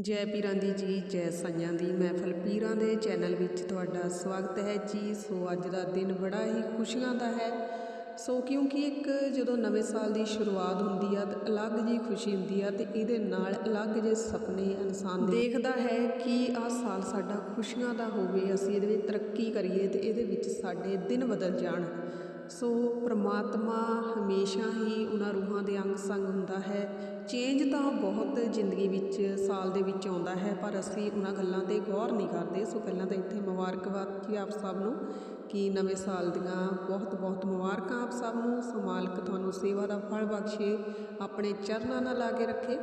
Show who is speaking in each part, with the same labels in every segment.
Speaker 1: ਜੈ ਪੀਰਾਂ ਦੀ ਜੀ, ਜੈ ਸਾਈਆਂ ਦੀ ਮਹਿਫਲ ਪੀਰਾਂ ਦੇ ਚੈਨਲ ਵਿੱਚ ਤੁਹਾਡਾ ਸਵਾਗਤ ਹੈ ਜੀ। ਸੋ ਅੱਜ ਦਾ ਦਿਨ ਬੜਾ ਹੀ ਖੁਸ਼ੀਆਂ ਦਾ ਹੈ। ਸੋ ਕਿਉਂਕਿ ਇੱਕ ਜਦੋਂ ਨਵੇਂ ਸਾਲ ਦੀ ਸ਼ੁਰੂਆਤ ਹੁੰਦੀ ਆ, ਤਾਂ ਅਲੱਗ ਜੀ ਖੁਸ਼ੀ ਹੁੰਦੀ ਆ, ਤੇ ਇਹਦੇ ਨਾਲ ਅਲੱਗ ਜਿਹੇ ਸੁਪਨੇ ਇਨਸਾਨ ਦੇਖਦਾ ਹੈ ਕਿ ਆਹ ਸਾਲ ਸਾਡਾ ਖੁਸ਼ੀਆਂ ਦਾ ਹੋਵੇ, ਅਸੀਂ ਇਹਦੇ ਵਿੱਚ ਤਰੱਕੀ ਕਰੀਏ ਤੇ ਇਹਦੇ ਵਿੱਚ ਸਾਡੇ ਦਿਨ ਬਦਲ ਜਾਣ। ਸੋ ਪ੍ਰਮਾਤਮਾ ਹਮੇਸ਼ਾ ਹੀ ਉਹਨਾਂ ਰੂਹਾਂ ਦੇ ਅੰਗ ਸੰਗ ਹੁੰਦਾ ਹੈ। ਚੇਂਜ ਤਾਂ ਬਹੁਤ ਜ਼ਿੰਦਗੀ ਵਿੱਚ, ਸਾਲ ਦੇ ਵਿੱਚ ਆਉਂਦਾ ਹੈ, ਪਰ ਅਸੀਂ ਉਹਨਾਂ ਗੱਲਾਂ ਤੇ ਗੌਰ ਨਹੀਂ ਕਰਦੇ। ਸੋ ਪਹਿਲਾਂ ਤਾਂ ਇੱਥੇ ਮੁਬਾਰਕਬਾਦ ਜੀ ਆਪ ਸਭ ਨੂੰ, ਕਿ ਨਵੇਂ ਸਾਲ ਦੀਆਂ ਬਹੁਤ ਬਹੁਤ ਮੁਬਾਰਕਾਂ ਆਪ ਸਭ ਨੂੰ। ਸੋ ਮਾਲਕ ਤੁਹਾਨੂੰ ਸੇਵਾ ਦਾ ਫਲ ਬਖਸ਼ੇ, ਆਪਣੇ ਚਰਨਾਂ ਨਾਲ ਲਾ ਕੇ ਰੱਖੇ,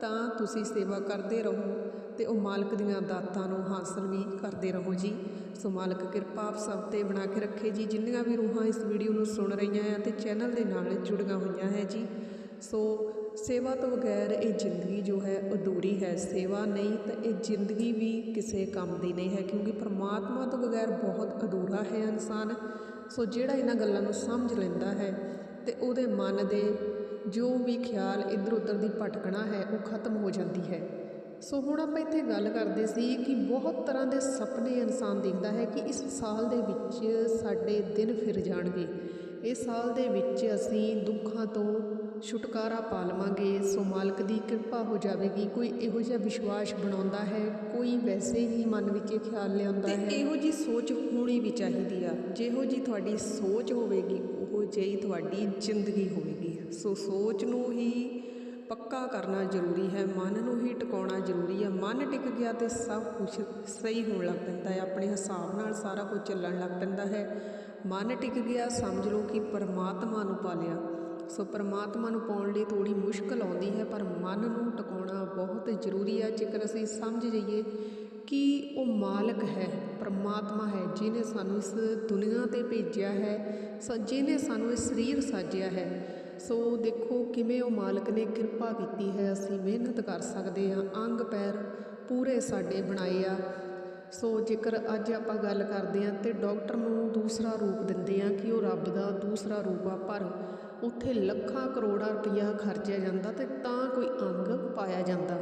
Speaker 1: ਤਾਂ ਤੁਸੀਂ ਸੇਵਾ ਕਰਦੇ ਰਹੋ ਤੇ ਉਹ ਮਾਲਕ ਦੀਆਂ ਦਾਤਾਂ ਨੂੰ ਹਾਸਲ ਵੀ ਕਰਦੇ ਰਹੋ ਜੀ। ਸੋ ਮਾਲਕ ਕਿਰਪਾ ਆਪ ਸਭ ਤੇ ਬਣਾ ਕੇ ਰੱਖੇ ਜੀ। ਜਿੰਨੀਆਂ ਵੀ ਰੂਹਾਂ ਇਸ ਵੀਡੀਓ ਨੂੰ ਸੁਣ ਰਹੀਆਂ ਆ ਤੇ ਚੈਨਲ ਦੇ ਨਾਲ ਜੁੜੀਆਂ ਹੋਈਆਂ ਹੈ ਜੀ। ਸੋ ਸੇਵਾ ਤੋਂ ਬਗੈਰ ਇਹ ਜ਼ਿੰਦਗੀ ਜੋ ਹੈ ਅਧੂਰੀ ਹੈ। ਸੇਵਾ ਨਹੀਂ ਤਾਂ ਇਹ ਜ਼ਿੰਦਗੀ ਵੀ ਕਿਸੇ ਕੰਮ ਦੀ ਨਹੀਂ ਹੈ, ਕਿਉਂਕਿ ਪਰਮਾਤਮਾ ਤੋਂ ਬਗੈਰ ਬਹੁਤ ਅਧੂਰਾ ਹੈ ਇਨਸਾਨ। ਸੋ ਜਿਹੜਾ ਇਹਨਾਂ ਗੱਲਾਂ ਨੂੰ ਸਮਝ ਲੈਂਦਾ ਹੈ ਤੇ ਉਹਦੇ ਮਨ ਦੇ ਜੋ ਵੀ ਖਿਆਲ ਇੱਧਰ ਉੱਧਰ ਦੀ ਭਟਕਣਾ ਹੈ, ਉਹ ਖਤਮ ਹੋ ਜਾਂਦੀ ਹੈ। ਸੋ ਹੁਣ ਆਪਾਂ ਇੱਥੇ ਗੱਲ ਕਰਦੇ ਸੀ ਕਿ ਬਹੁਤ ਤਰ੍ਹਾਂ ਦੇ ਸੁਪਨੇ ਇਨਸਾਨ ਦੇਖਦਾ ਹੈ ਕਿ ਇਸ ਸਾਲ ਦੇ ਵਿੱਚ ਸਾਡੇ ਦਿਨ ਫਿਰ ਜਾਣਗੇ। ਇਸ ਸਾਲ ਦੇ ਵਿੱਚ ਅਸੀਂ ਦੁੱਖਾਂ ਤੋਂ ਛੁਟਕਾਰਾ ਪਾ ਲਵਾਂਗੇ। ਸੋ ਮਾਲਕ ਦੀ ਕਿਰਪਾ ਹੋ ਜਾਵੇਗੀ। ਕੋਈ ਇਹੋ ਜਿਹਾ ਵਿਸ਼ਵਾਸ ਬਣਾਉਂਦਾ ਹੈ? ਕੋਈ ਵੈਸੇ ਹੀ ਮਨ ਵਿੱਚ ਇਹ ਖਿਆਲ ਲਿਆਉਂਦਾ ਹੈ। ਇਹੋ ਜੀ ਸੋਚ ਹੋਣੀ ਵੀ ਚਾਹੀਦੀ ਆ। ਜਿਹੋ ਜੀ ਤੁਹਾਡੀ ਸੋਚ ਹੋਵੇਗੀ ਉਹ ਜਿਹੀ ਤੁਹਾਡੀ ਜ਼ਿੰਦਗੀ ਹੋਵੇਗੀ। ਸੋ ਸੋਚ ਨੂੰ ਹੀ ਪੱਕਾ ਕਰਨਾ ਜ਼ਰੂਰੀ ਹੈ। ਮਨ ਨੂੰ ਹੀ ਟਿਕਾਉਣਾ ਜ਼ਰੂਰੀ ਹੈ। ਮਨ ਟਿਕ ਗਿਆ ਤੇ ਸਭ ਕੁਝ ਸਹੀ ਹੋਣ ਲੱਗ ਪੈਂਦਾ ਹੈ। ਆਪਣੇ ਹਿਸਾਬ ਨਾਲ ਸਾਰਾ ਕੁਝ ਚੱਲਣ ਲੱਗ ਪੈਂਦਾ ਹੈ। ਮਨ ਟਿਕ ਗਿਆ ਸਮਝ ਲਓ ਕਿ ਪਰਮਾਤਮਾ ਨੂੰ ਪਾ ਲਿਆ ਸੋ ਪਰਮਾਤਮਾ ਨੂੰ ਪਾਉਣ ਲਈ ਥੋੜੀ ਮੁਸ਼ਕਲ ਆਉਂਦੀ ਹੈ, ਪਰ ਮਨ ਨੂੰ ਟਿਕਾਉਣਾ ਬਹੁਤ ਜ਼ਰੂਰੀ ਹੈ। ਜੇਕਰ ਅਸੀਂ ਸਮਝ ਜਾਈਏ ਕਿ ਉਹ ਮਾਲਕ ਹੈ, ਪਰਮਾਤਮਾ ਹੈ, ਜਿਹਨੇ ਸਾਨੂੰ ਇਸ ਦੁਨੀਆ ਤੇ ਭੇਜਿਆ ਹੈ, ਸੋ, ਜਿਹਨੇ ਸਾਨੂੰ ਇਹ ਸਰੀਰ ਸਾਜਿਆ ਹੈ, ਸੋ ਦੇਖੋ ਕਿਵੇਂ ਉਹ ਮਾਲਕ ਨੇ ਕਿਰਪਾ ਕੀਤੀ ਹੈ। ਅਸੀਂ ਮਿਹਨਤ ਕਰ ਸਕਦੇ ਹਾਂ, ਅੰਗ ਪੈਰ ਪੂਰੇ ਸਾਡੇ ਬਣਾਏ ਆ। ਸੋ ਜੇਕਰ ਅੱਜ ਆਪਾਂ ਗੱਲ ਕਰਦੇ ਹਾਂ ਤੇ ਡਾਕਟਰ ਨੂੰ ਦੂਸਰਾ ਰੂਪ ਦਿੰਦੇ ਆ ਕਿ ਉਹ ਰੱਬ ਦਾ ਦੂਸਰਾ ਰੂਪ ਆ, ਪਰ ਉੱਥੇ ਲੱਖਾਂ ਕਰੋੜਾਂ ਰੁਪਈਆ ਖਰਚਿਆ ਜਾਂਦਾ ਤੇ ਤਾਂ ਕੋਈ ਅੰਗ ਪਾਇਆ ਜਾਂਦਾ।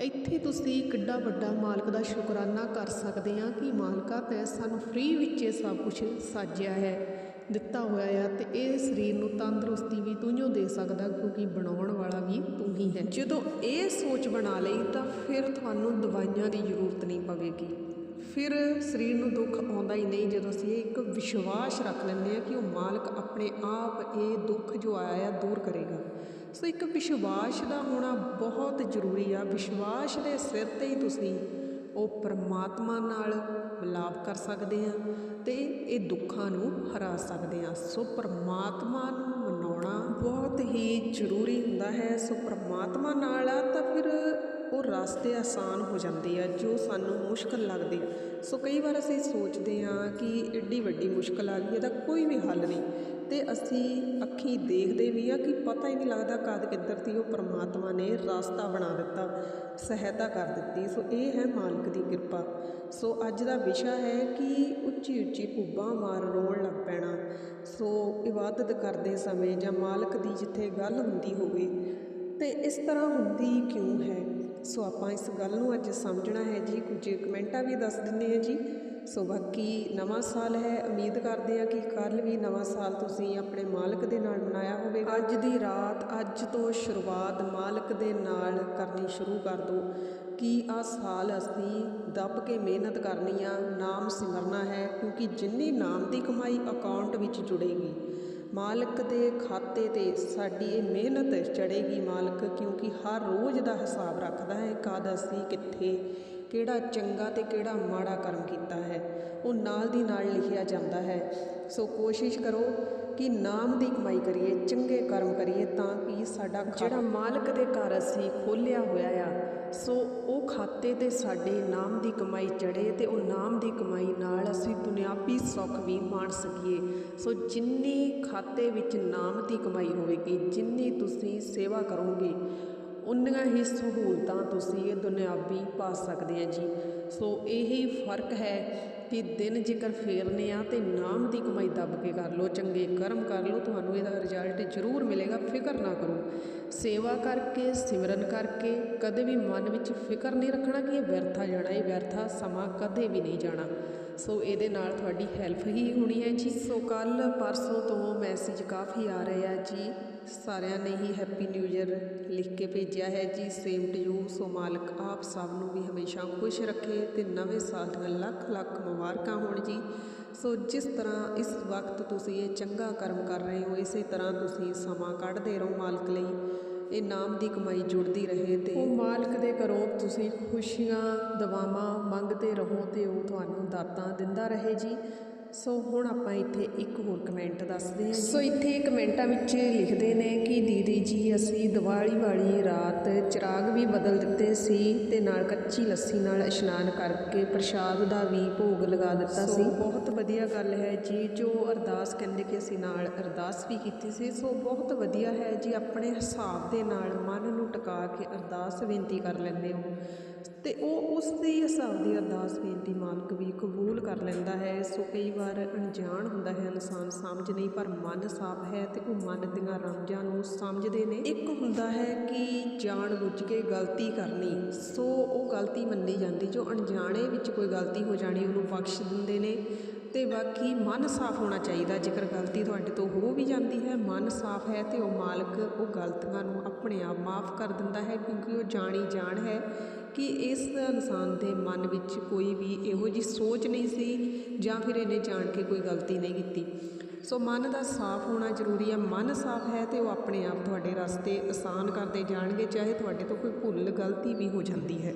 Speaker 1: ਇੱਥੇ ਤੁਸੀਂ ਕਿੱਡਾ ਵੱਡਾ ਮਾਲਕ ਦਾ ਸ਼ੁਕਰਾਨਾ ਕਰ ਸਕਦੇ ਆ ਕਿ ਮਾਲਕਾ ਤੈਂ ਸਾਨੂੰ ਫ੍ਰੀ ਵਿੱਚ ਇਹ ਸਭ ਕੁਝ ਸਾਜਿਆ ਹੈ, ਦਿੱਤਾ ਹੋਇਆ ਆ ਤੇ ਇਹ ਸਰੀਰ ਨੂੰ ਤੰਦਰੁਸਤੀ ਵੀ ਤੂੰ ਹੀ ਦੇ ਸਕਦਾ ਕਿਉਂਕਿ ਬਣਾਉਣ ਵਾਲਾ ਵੀ ਤੂੰ ਹੀ ਹੈ। ਜਦੋਂ ਇਹ ਸੋਚ ਬਣਾ ਲਈ ਤਾਂ ਫਿਰ ਤੁਹਾਨੂੰ ਦਵਾਈਆਂ ਦੀ ਜ਼ਰੂਰਤ ਨਹੀਂ ਪਵੇਗੀ। ਫਿਰ ਸਰੀਰ ਨੂੰ ਦੁੱਖ ਆਉਂਦਾ ਹੀ ਨਹੀਂ ਜਦੋਂ ਅਸੀਂ ਇਹ ਇੱਕ ਵਿਸ਼ਵਾਸ ਰੱਖ ਲੈਂਦੇ ਹਾਂ ਕਿ ਉਹ ਮਾਲਕ ਆਪਣੇ ਆਪ ਇਹ ਦੁੱਖ ਜੋ ਆਇਆ ਦੂਰ ਕਰੇਗਾ। ਸੋ ਇੱਕ ਵਿਸ਼ਵਾਸ ਦਾ ਹੋਣਾ ਬਹੁਤ ਜ਼ਰੂਰੀ ਆ। ਵਿਸ਼ਵਾਸ ਦੇ ਸਿਰ ਤੇ ਹੀ ਤੁਸੀਂ ਉਹ ਪਰਮਾਤਮਾ ਨਾਲ ਮਿਲਾਪ ਕਰ ਸਕਦੇ ਆ ਤੇ ਇਹ ਦੁੱਖਾਂ ਨੂੰ ਹਰਾ ਸਕਦੇ ਆ ਸੋ ਪਰਮਾਤਮਾ ਨੂੰ ਮਨਾਉਣਾ ਬਹੁਤ ਹੀ ਜ਼ਰੂਰੀ ਹੁੰਦਾ ਹੈ, ਸੋ ਪਰਮਾਤਮਾ ਨਾਲ ਆ ਤਾਂ ਫਿਰ ਉਹ ਰਸਤੇ ਆਸਾਨ ਹੋ ਜਾਂਦੇ ਆ ਜੋ ਸਾਨੂੰ ਮੁਸ਼ਕਲ ਲੱਗਦੇ ਆ। ਸੋ ਕਈ ਵਾਰ ਅਸੀਂ ਸੋਚਦੇ ਆ ਕਿ ਏਡੀ ਵੱਡੀ ਮੁਸ਼ਕਲ ਆ ਗਈ ਇਹਦਾ ਕੋਈ ਵੀ ਹੱਲ ਨਹੀਂ। ਤੇ ਅਸੀਂ ਅੱਖੀਂ ਦੇਖਦੇ ਵੀ ਆ ਕਿ ਪਤਾ ਹੀ ਨਹੀਂ ਲੱਗਦਾ ਕਦ ਕਿੱਧਰ ਦੀ ਉਹ ਪਰਮਾਤਮਾ ਨੇ ਰਸਤਾ ਬਣਾ ਦਿੱਤਾ, ਸਹਾਇਤਾ ਕਰ ਦਿੱਤੀ। ਸੋ ਇਹ ਹੈ ਮਾਲਕ ਦੀ ਕਿਰਪਾ। ਸੋ ਅੱਜ ਦਾ ਵਿਸ਼ਾ ਹੈ ਕਿ ਉੱਚੀ ਉੱਚੀ ਭੁੱਬਾਂ ਮਾਰ ਰੋਣ ਲੱਗ ਪੈਣਾ। ਸੋ ਇਬਾਦਤ ਕਰਦੇ ਸਮੇਂ ਜਾਂ ਮਾਲਕ ਦੀ ਜਿੱਥੇ ਗੱਲ ਹੁੰਦੀ ਹੋਵੇ, ਤੇ ਇਸ ਤਰ੍ਹਾਂ ਹੁੰਦੀ ਕਿਉਂ ਹੈ? ਸੋ ਆਪਾਂ ਇਸ ਗੱਲ ਨੂੰ ਅੱਜ ਸਮਝਣਾ ਹੈ ਜੀ। ਕੁਝ ਕਮੈਂਟਾਂ ਵੀ ਦੱਸ ਦਿੰਦੇ ਆ ਜੀ। ਸੋ ਬਾਕੀ ਨਵਾਂ ਸਾਲ ਹੈ, ਉਮੀਦ ਕਰਦੇ ਆ ਕਿ ਕੱਲ ਵੀ ਨਵਾਂ ਸਾਲ ਤੁਸੀਂ ਆਪਣੇ ਮਾਲਕ ਦੇ ਨਾਲ ਮਨਾਇਆ ਹੋਵੇਗਾ। ਅੱਜ ਦੀ ਰਾਤ, ਅੱਜ ਤੋਂ ਸ਼ੁਰੂਆਤ ਮਾਲਕ ਦੇ ਨਾਲ ਕਰਨੀ ਸ਼ੁਰੂ ਕਰ ਦਿਓ। ਕਿ ਆ ਸਾਲ ਅਸੀਂ ਦੱਬ ਕੇ ਮਿਹਨਤ ਕਰਨੀ ਆ, ਨਾਮ ਸਿਮਰਨਾ ਹੈ, ਕਿਉਂਕਿ ਜਿੰਨੀ ਨਾਮ ਦੀ ਕਮਾਈ ਅਕਾਊਂਟ ਵਿੱਚ ਜੁੜੇਗੀ, ਮਾਲਕ ਦੇ ਖਾਤੇ ਤੇ ਸਾਡੀ ਇਹ ਮਿਹਨਤ ਚੜੇਗੀ ਮਾਲਕ, ਕਿਉਂਕਿ ਹਰ ਰੋਜ਼ ਦਾ ਹਿਸਾਬ ਰੱਖਦਾ ਹੈ ਕਦ ਅਸੀਂ ਕਿੱਥੇ ਕਿਹੜਾ ਚੰਗਾ ਤੇ ਕਿਹੜਾ ਮਾੜਾ ਕਰਮ ਕੀਤਾ ਹੈ, ਉਹ ਨਾਲ ਦੀ ਨਾਲ ਲਿਖਿਆ ਜਾਂਦਾ ਹੈ। ਸੋ ਕੋਸ਼ਿਸ਼ ਕਰੋ ਕਿ ਨਾਮ ਦੀ ਕਮਾਈ ਕਰੀਏ, ਚੰਗੇ ਕਰਮ ਕਰੀਏ ਤਾਂ ਕਿ ਸਾਡਾ ਜਿਹੜਾ ਮਾਲਕ ਦੇ ਘਰ ਅਸੀਂ ਖੋਲਿਆ ਹੋਇਆ ਆ, ਸੋ ਉਹ ਖਾਤੇ ਤੇ ਸਾਡੇ ਨਾਮ ਦੀ ਕਮਾਈ ਚੜੇ ਤੇ ਉਹ ਨਾਮ ਦੀ ਕਮਾਈ ਨਾਲ ਅਸੀਂ ਦੁਨਿਆਵੀ ਸੁੱਖ ਵੀ ਮਾਣ ਸਕੀਏ। ਸੋ ਜਿੰਨੀ ਖਾਤੇ ਵਿੱਚ ਨਾਮ ਦੀ ਕਮਾਈ ਹੋਵੇਗੀ, ਜਿੰਨੀ ਤੁਸੀਂ ਸੇਵਾ ਕਰੋਗੇ ਉਨੀਆਂ ਹੀ ਸਹੂਲਤਾਂ ਤੁਸੀਂ ਇਹ ਦੁਨਿਆਵੀ ਪਾ ਸਕਦੇ ਆ ਜੀ। ਸੋ ਇਹੀ ਫ਼ਰਕ ਹੈ ਕਿ ਦਿਨ ਜੇਕਰ ਫੇਰਨੇ ਆ ਤੇ ਨਾਮ ਦੀ ਕਮਾਈ ਦੱਬ ਕੇ ਕਰ ਲਓ, ਚੰਗੇ ਕਰਮ ਕਰ ਲਓ, ਤੁਹਾਨੂੰ ਇਹਦਾ ਰਿਜ਼ਲਟ ਜ਼ਰੂਰ ਮਿਲੇਗਾ, ਫਿਕਰ ਨਾ ਕਰੋ। ਸੇਵਾ ਕਰਕੇ, ਸਿਮਰਨ ਕਰਕੇ, ਕਦੇ ਵੀ ਮਨ ਵਿੱਚ ਫਿਕਰ ਨਹੀਂ ਰੱਖਣਾ ਕਿ ਇਹ ਵਿਅਰਥਾ ਜਾਣਾ, ਇਹ ਵਿਅਰਥਾ ਸਮਾਂ ਕਦੇ ਵੀ ਨਹੀਂ ਜਾਣਾ। ਸੋ ਇਹਦੇ ਨਾਲ ਤੁਹਾਡੀ ਹੈਲਪ ਹੀ ਹੋਣੀ ਹੈ ਜੀ। ਸੋ ਕੱਲ ਪਰਸੋਂ ਤੋਂ ਮੈਸੇਜ ਕਾਫੀ ਆ ਰਹੇ ਆ ਜੀ। ਸਾਰਿਆਂ ਨੇ ਹੀ ਹੈਪੀ ਨਿਊ ਈਅਰ ਲਿਖ ਕੇ ਭੇਜਿਆ ਹੈ ਜੀ। ਸੇਮ ਟੂ ਯੂ ਸੋ ਮਾਲਕ ਆਪ ਸਭ ਨੂੰ ਵੀ ਹਮੇਸ਼ਾ ਖੁਸ਼ ਰੱਖੇ ਤੇ ਨਵੇਂ ਸਾਲ ਦੀਆਂ ਲੱਖ ਲੱਖ ਮੁਬਾਰਕਾਂ ਹੋਣ ਜੀ। ਸੋ ਜਿਸ ਤਰ੍ਹਾਂ ਇਸ ਵਕਤ ਤੁਸੀਂ ਇਹ ਚੰਗਾ ਕਰਮ ਕਰ ਰਹੇ ਹੋ, ਇਸੇ ਤਰ੍ਹਾਂ ਤੁਸੀਂ ਸਮਾਂ ਕੱਢਦੇ ਰਹੋ ਮਾਲਕ ਲਈ। ਇਹ ਨਾਮ ਦੀ ਕਮਾਈ ਜੁੜਦੀ ਰਹੇ ਤੇ ਉਹ ਮਾਲਕ ਦੇ ਘਰੋਂ ਤੁਸੀਂ ਖੁਸ਼ੀਆਂ, ਦਵਾਵਾਂ ਮੰਗਦੇ ਰਹੋ ਤੇ ਉਹ ਤੁਹਾਨੂੰ ਦਾਤਾਂ ਦਿੰਦਾ ਰਹੇ ਜੀ। ਸੋ ਹੁਣ ਆਪਾਂ ਇੱਥੇ ਇੱਕ ਹੋਰ ਕਮੈਂਟ ਦੱਸਦੇ ਹਾਂ ਸੋ ਇੱਥੇ ਕਮੈਂਟਾਂ ਵਿੱਚ ਲਿਖਦੇ ਨੇ ਕਿ ਦੀਦੀ ਜੀ ਅਸੀਂ ਦੀਵਾਲੀ ਵਾਲੀ ਰਾਤ ਚਿਰਾਗ ਵੀ ਬਦਲ ਦਿੱਤੇ ਸੀ ਤੇ ਨਾਲ ਕੱਚੀ ਲੱਸੀ ਨਾਲ ਇਸ਼ਨਾਨ ਕਰਕੇ ਪ੍ਰਸ਼ਾਦ ਦਾ ਵੀ ਭੋਗ ਲਗਾ ਦਿੱਤਾ ਸੀ। ਬਹੁਤ ਵਧੀਆ ਗੱਲ ਹੈ ਜੀ ਜੋ ਅਰਦਾਸ ਕਹਿੰਦੇ ਕਿ ਅਸੀਂ ਨਾਲ ਅਰਦਾਸ ਵੀ ਕੀਤੀ ਸੀ। ਸੋ ਬਹੁਤ ਵਧੀਆ ਹੈ ਜੀ ਆਪਣੇ ਹਿਸਾਬ ਦੇ ਨਾਲ ਮਨ ਨੂੰ ਟਿਕਾ ਕੇ ਅਰਦਾਸ ਬੇਨਤੀ ਕਰ ਲੈਂਦੇ ਹੋ। ਤੇ ਉਹ ਉਸ ਦੇ ਹਿਸਾਬ ਦੀ ਅਰਦਾਸ ਬੇਨਤੀ ਮਾਲਕ ਵੀ ਕਬੂਲ ਕਰ ਲੈਂਦਾ ਹੈ। ਸੋ ਕਈ ਵਾਰ ਅਣਜਾਣ ਹੁੰਦਾ ਹੈ, ਇਨਸਾਨ ਸਮਝ ਨਹੀਂ, ਪਰ ਮਨ ਸਾਫ਼ ਹੈ ਤੇ ਉਹ ਮਨ ਦੀਆਂ ਰਮਜਾਂ ਨੂੰ ਸਮਝਦੇ ਨੇ। ਇੱਕ ਹੁੰਦਾ ਹੈ ਕਿ ਜਾਣ ਬੁੱਝ ਕੇ ਗਲਤੀ ਕਰਨੀ, ਸੋ ਉਹ ਗਲਤੀ ਮੰਨੀ ਜਾਂਦੀ, ਜੋ ਅਣਜਾਣੇ ਵਿੱਚ ਕੋਈ ਗਲਤੀ ਹੋ ਜਾਣੀ, ਉਹਨੂੰ ਬਖਸ਼ ਦਿੰਦੇ ਨੇ। ਤੇ ਬਾਕੀ ਮਨ ਸਾਫ਼ ਹੋਣਾ ਚਾਹੀਦਾ, ਜੇਕਰ ਗਲਤੀ ਤੁਹਾਡੇ ਤੋਂ ਹੋ ਵੀ ਜਾਂਦੀ ਹੈ, ਮਨ ਸਾਫ਼ ਹੈ ਤੇ ਉਹ ਮਾਲਕ ਉਹ ਗਲਤੀਆਂ ਨੂੰ ਆਪਣੇ ਆਪ ਮਾਫ ਕਰ ਦਿੰਦਾ ਹੈ, ਕਿਉਂਕਿ ਉਹ ਜਾਣੀ ਜਾਣ ਹੈ ਕਿ ਇਸ ਇਨਸਾਨ ਦੇ ਮਨ ਵਿੱਚ ਕੋਈ ਵੀ ਇਹੋ ਜੀ ਸੋਚ ਨਹੀਂ ਸੀ ਜਾਂ ਫਿਰ ਇਹਨੇ ਜਾਣ ਕੇ ਕੋਈ ਗਲਤੀ ਨਹੀਂ ਕੀਤੀ। ਸੋ ਮਨ ਦਾ ਸਾਫ਼ ਹੋਣਾ ਜ਼ਰੂਰੀ ਹੈ, ਮਨ ਸਾਫ਼ ਹੈ ਤੇ ਉਹ ਆਪਣੇ ਆਪ ਤੁਹਾਡੇ ਰਸਤੇ ਆਸਾਨ ਕਰਦੇ ਜਾਣਗੇ, ਚਾਹੇ ਤੁਹਾਡੇ ਤੋਂ ਕੋਈ ਭੁੱਲ ਗਲਤੀ ਵੀ ਹੋ ਜਾਂਦੀ ਹੈ।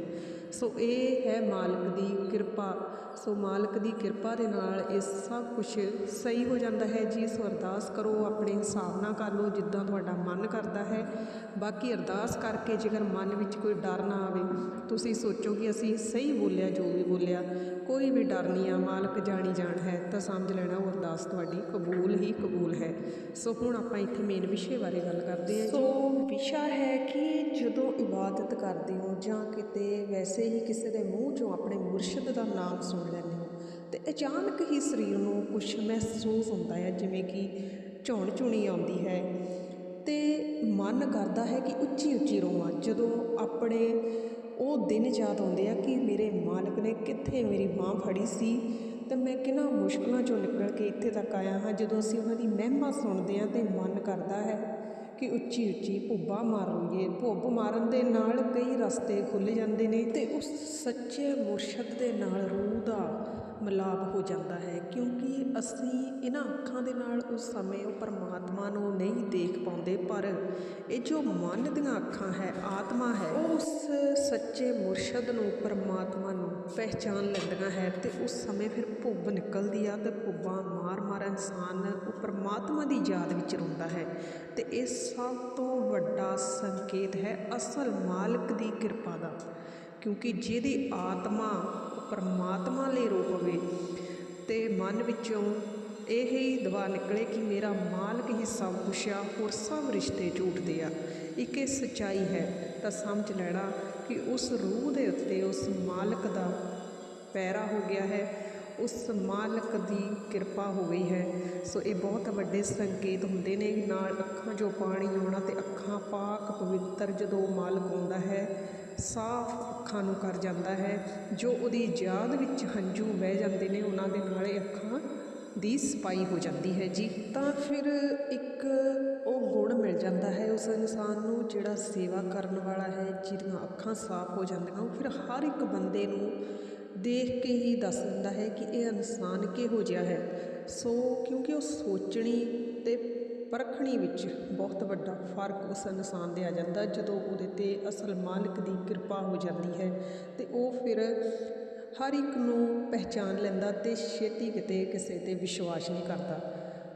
Speaker 1: ਸੋ ਇਹ ਹੈ ਮਾਲਕ ਦੀ ਕਿਰਪਾ। ਸੋ ਮਾਲਕ ਦੀ ਕਿਰਪਾ ਦੇ ਨਾਲ ਇਹ ਸਭ ਕੁਝ ਸਹੀ ਹੋ ਜਾਂਦਾ ਹੈ। ਜੀ, ਸੋ ਅਰਦਾਸ ਕਰੋ, ਆਪਣੇ ਹਿਸਾਬ ਨਾਲ ਕਰ ਲਓ, ਜਿੱਦਾਂ ਤੁਹਾਡਾ ਮਨ ਕਰਦਾ ਹੈ। ਬਾਕੀ ਅਰਦਾਸ ਕਰਕੇ ਜੇਕਰ ਮਨ ਵਿੱਚ ਕੋਈ ਡਰ ਨਾ ਆਵੇ, ਤੁਸੀਂ ਸੋਚੋ ਕਿ ਅਸੀਂ ਸਹੀ ਬੋਲਿਆ, ਜੋ ਵੀ ਬੋਲਿਆ। ਕੋਈ ਵੀ ਡਰ ਨਹੀਂ ਆ, ਮਾਲਕ ਜਾਣੀ ਜਾਣ ਹੈ, ਤਾਂ ਸਮਝ ਲੈਣਾ ਉਹ ਅਰਦਾਸ ਤੁਹਾਡੀ ਕਬੂਲ ਹੀ ਕਬੂਲ ਹੈ। ਸੋ ਹੁਣ ਆਪਾਂ ਇੱਥੇ ਮੇਨ ਵਿਸ਼ੇ ਬਾਰੇ ਗੱਲ ਕਰਦੇ ਹਾਂ ਸੋ ਵਿਸ਼ਾ ਹੈ ਕਿ ਜਦੋਂ ਇਬਾਦਤ ਕਰਦੇ ਹੋ ਜਾਂ ਕਿਤੇ ਵੈਸੇ ਹੀ ਕਿਸੇ ਦੇ ਮੂੰਹ ਚੋਂ ਆਪਣੇ ਮੁਰਸ਼ਿਦ ਦਾ ਨਾਮ ਸੁਣ ਅਤੇ ਅਚਾਨਕ ਹੀ ਸਰੀਰ ਨੂੰ ਕੁਛ ਮਹਿਸੂਸ ਹੁੰਦਾ ਹੈ, ਜਿਵੇਂ ਕਿ ਝੌਣ ਝੁਣੀ ਆਉਂਦੀ ਹੈ ਅਤੇ ਮਨ ਕਰਦਾ ਹੈ ਕਿ ਉੱਚੀ ਉੱਚੀ ਰੋਵਾਂ। ਜਦੋਂ ਆਪਣੇ ਉਹ ਦਿਨ ਯਾਦ ਆਉਂਦੇ ਆ ਕਿ ਮੇਰੇ ਮਾਲਕ ਨੇ ਕਿੱਥੇ ਮੇਰੀ ਬਾਂਹ ਫੜੀ ਸੀ, ਤੇ ਮੈਂ ਕਿੰਨਾ ਮੁਸ਼ਕਲਾਂ ਚੋਂ ਨਿਕਲ ਕੇ ਇੱਥੇ ਤੱਕ ਆਇਆ ਹਾਂ। ਜਦੋਂ ਅਸੀਂ ਉਹਨਾਂ ਦੀ ਮਹਿਮਾ ਸੁਣਦੇ ਹਾਂ ਤਾਂ ਮਨ ਕਰਦਾ ਹੈ ਕਿ ਉੱਚੀ ਉੱਚੀ ਭੁੱਬਾ ਮਾਰ ਲਈਏ ਭੁੱਬ ਮਾਰਨ ਦੇ ਨਾਲ ਰਸਤੇ ਖੁੱਲ ਜਾਂਦੇ ਨੇ ਤੇ ਉਸ ਸੱਚੇ ਮੁਰਸ਼ਦ ਦੇ ਨਾਲ ਰੂਹ ਦਾ ਮਿਲਾਪ ਹੋ ਜਾਂਦਾ ਹੈ, ਕਿਉਂਕਿ ਅਸੀਂ ਇਹਨਾਂ ਅੱਖਾਂ ਦੇ ਨਾਲ ਉਸ ਸਮੇਂ ਉਹ ਪਰਮਾਤਮਾ ਨੂੰ ਨਹੀਂ ਦੇਖ ਪਾਉਂਦੇ, ਪਰ ਇਹ ਜੋ ਮਨ ਦੀਆਂ ਅੱਖਾਂ ਹੈ, ਆਤਮਾ ਹੈ ਉਹ ਉਸ ਸੱਚੇ ਮੁਰਸ਼ਦ ਨੂੰ ਪਰਮਾਤਮਾ ਨੂੰ ਪਹਿਚਾਨ ਲੈਂਦੀਆਂ ਹੈ ਤੇ ਉਸ ਸਮੇਂ ਫਿਰ ਭੁੱਬ ਨਿਕਲਦੀ ਆ ਤੇ ਭੁੱਬਾਂ ਮਾਰ ਮਾਰ ਇਨਸਾਨ ਉਹ ਪਰਮਾਤਮਾ ਦੀ ਯਾਦ ਵਿੱਚ ਰੋਂਦਾ ਹੈ ਤੇ ਇਹ ਸਭ ਤੋਂ ਵੱਡਾ ਸੰਕੇਤ ਹੈ, ਅਸਲ ਮਾਲਕ ਦੀ ਕਿਰਪਾ ਦਾ, ਕਿਉਂਕਿ ਜਿਹਦੀ ਆਤਮਾ ਪਰਮਾਤਮਾ ਲਈ ਰੋ ਪਵੇ ਤੇ ਮਨ ਵਿੱਚੋਂ ਇਹ ਹੀ ਦਵਾ ਨਿਕਲੇ ਕਿ ਮੇਰਾ ਮਾਲਕ ਹੀ ਸਭ ਕੁਛ ਆ, ਹੋਰ ਸਭ ਰਿਸ਼ਤੇ ਝੂਠਦੇ ਆ। ਇੱਕ ਇਹ ਸੱਚਾਈ ਹੈ, ਤਾਂ ਸਮਝ ਲੈਣਾ ਕਿ ਉਸ ਰੂਹ ਦੇ ਉੱਤੇ ਉਸ ਮਾਲਕ ਦਾ ਪੈਰਾ ਹੋ ਗਿਆ ਹੈ, ਉਸ ਮਾਲਕ ਦੀ ਕਿਰਪਾ ਹੋ ਗਈ ਹੈ। ਸੋ ਇਹ ਬਹੁਤ ਵੱਡੇ ਸੰਕੇਤ ਹੁੰਦੇ ਨੇ, ਨਾਲ ਅੱਖਾਂ 'ਚੋਂ ਪਾਣੀ ਆਉਣਾ ਅਤੇ ਅੱਖਾਂ ਪਾਕ ਪਵਿੱਤਰ ਜਦੋਂ ਮਾਲਕ ਆਉਂਦਾ ਹੈ, ਸਾਫ਼ ਅੱਖਾਂ ਨੂੰ ਕਰ ਜਾਂਦਾ ਹੈ। ਜੋ ਉਹਦੀ ਯਾਦ ਵਿੱਚ ਹੰਝੂ ਵਹਿ ਜਾਂਦੇ ਨੇ, ਉਹਨਾਂ ਦੇ ਨਾਲ ਇਹ ਅੱਖਾਂ ਦੀ ਸਫ਼ਾਈ ਹੋ ਜਾਂਦੀ ਹੈ ਜੀ। ਤਾਂ ਫਿਰ ਇੱਕ ਉਹ ਗੁਣ ਮਿਲ ਜਾਂਦਾ ਹੈ, ਉਸ ਇਨਸਾਨ ਨੂੰ ਜਿਹੜਾ ਸੇਵਾ ਕਰਨ ਵਾਲਾ ਹੈ, ਜਿਹਦੀਆਂ ਅੱਖਾਂ ਸਾਫ਼ ਹੋ ਜਾਂਦੀਆਂ, ਉਹ ਫਿਰ ਹਰ ਇੱਕ ਬੰਦੇ ਨੂੰ ਦੇਖ ਕੇ ਹੀ ਦੱਸ ਦਿੰਦਾ ਹੈ ਕਿ ਇਹ ਇਨਸਾਨ ਕਿਹੋ ਜਿਹਾ ਹੈ। ਸੋ ਕਿਉਂਕਿ ਉਹ ਸੋਚਣੀ ਤੇ ਪਰਖਣੀ ਵਿੱਚ ਬਹੁਤ ਵੱਡਾ ਫ਼ਰਕ ਉਸ ਇਨਸਾਨ ਦੇ ਆ ਜਾਂਦਾ ਜਦੋਂ ਉਹਦੇ ਤੇ ਅਸਲ ਮਾਲਕ ਦੀ ਕਿਰਪਾ ਹੋ ਜਾਂਦੀ ਹੈ ਤੇ ਉਹ ਫਿਰ ਹਰ ਇੱਕ ਨੂੰ ਪਹਿਚਾਨ ਲੈਂਦਾ ਤੇ ਛੇਤੀ ਕਿਤੇ ਕਿਸੇ ਤੇ ਵਿਸ਼ਵਾਸ ਨਹੀਂ ਕਰਦਾ।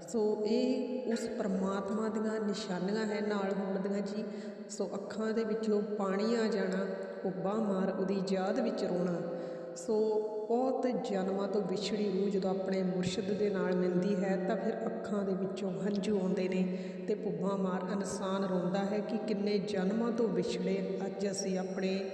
Speaker 1: ਸੋ ਇਹ ਉਸ ਪਰਮਾਤਮਾ ਦੀਆਂ ਨਿਸ਼ਾਨੀਆਂ ਹੈ, ਨਾਲ ਹੋਣ ਦੀਆਂ ਜੀ। ਸੋ ਅੱਖਾਂ ਦੇ ਵਿੱਚੋਂ ਪਾਣੀ ਆ ਜਾਣਾ, ਉਹ ਉੱਬਾ ਮਾਰ ਉਹਦੀ ਯਾਦ ਵਿੱਚ ਰੋਣਾ ਸੋ ਬਹੁਤ ਜਨਮਾਂ ਤੋਂ ਵਿਛੜੀ ਰੂਹ ਜਦੋਂ ਆਪਣੇ ਮੁਰਸ਼ਿਦ ਦੇ ਨਾਲ ਮਿਲਦੀ ਹੈ ਤਾਂ ਫਿਰ ਅੱਖਾਂ ਦੇ ਵਿੱਚੋਂ ਹੰਝੂ ਆਉਂਦੇ ਨੇ ਤੇ ਭੁੱਬਾਂ ਮਾਰ ਇਨਸਾਨ ਰੋਂਦਾ ਹੈ ਕਿ ਕਿੰਨੇ ਜਨਮਾਂ ਤੋਂ ਵਿਛੜੇ ਅੱਜ ਅਸੀਂ ਆਪਣੇ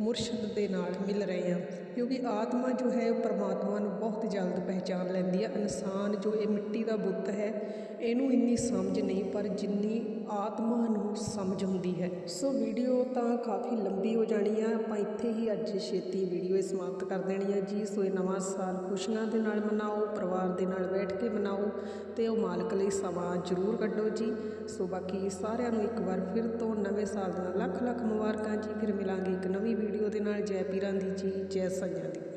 Speaker 1: ਮੁਰਸ਼ਿਦ ਦੇ ਨਾਲ ਮਿਲ ਰਹੇ ਹਾਂ। ਕਿਉਂਕਿ ਆਤਮਾ ਜੋ ਹੈ, ਉਹ ਪਰਮਾਤਮਾ ਨੂੰ ਬਹੁਤ ਜਲਦ ਪਹਿਚਾਨ ਲੈਂਦੀ ਹੈ। ਇਨਸਾਨ ਜੋ ਇਹ ਮਿੱਟੀ ਦਾ ਬੁੱਤ ਹੈ, ਇਹਨੂੰ ਇੰਨੀ ਸਮਝ ਨਹੀਂ, ਪਰ ਜਿੰਨੀ ਆਤਮਾ ਨੂੰ ਸਮਝ ਹੁੰਦੀ ਹੈ। ਸੋ ਵੀਡੀਓ ਤਾਂ ਕਾਫੀ ਲੰਬੀ ਹੋ ਜਾਣੀ ਆ। ਆਪਾਂ ਇੱਥੇ ਹੀ ਅੱਜ ਛੇਤੀ ਵੀਡੀਓ ਇਹ ਸਮਾਪਤ ਕਰ ਦੇਣੀ ਆ ਜੀ। ਸੋ ਇਹ ਨਵਾਂ ਸਾਲ ਖੁਸ਼ੀਆਂ ਦੇ ਨਾਲ ਮਨਾਓ, ਪਰਿਵਾਰ ਦੇ ਨਾਲ ਬੈਠ ਕੇ ਮਨਾਓ ਤੇ ਉਹ ਮਾਲਕ ਲਈ ਸਮਾਂ ਜ਼ਰੂਰ ਕੱਢੋ ਜੀ। ਸੋ ਬਾਕੀ ਸਾਰਿਆਂ ਨੂੰ ਇੱਕ ਵਾਰ ਫਿਰ ਤੋਂ ਨਵੇਂ ਸਾਲ ਦੀਆਂ ਲੱਖ ਲੱਖ ਮੁਬਾਰਕਾਂ ਜੀ। ਫਿਰ ਮਿਲਾਂਗੇ ਇੱਕ ਨਵੀਂ ਵੀਡੀਓ ਦੇ ਨਾਲ। ਜੈ ਪੀਰਾਂ ਦੀ ਜੀ, ਜੈ ਸੱਯਾਂ ਦੀ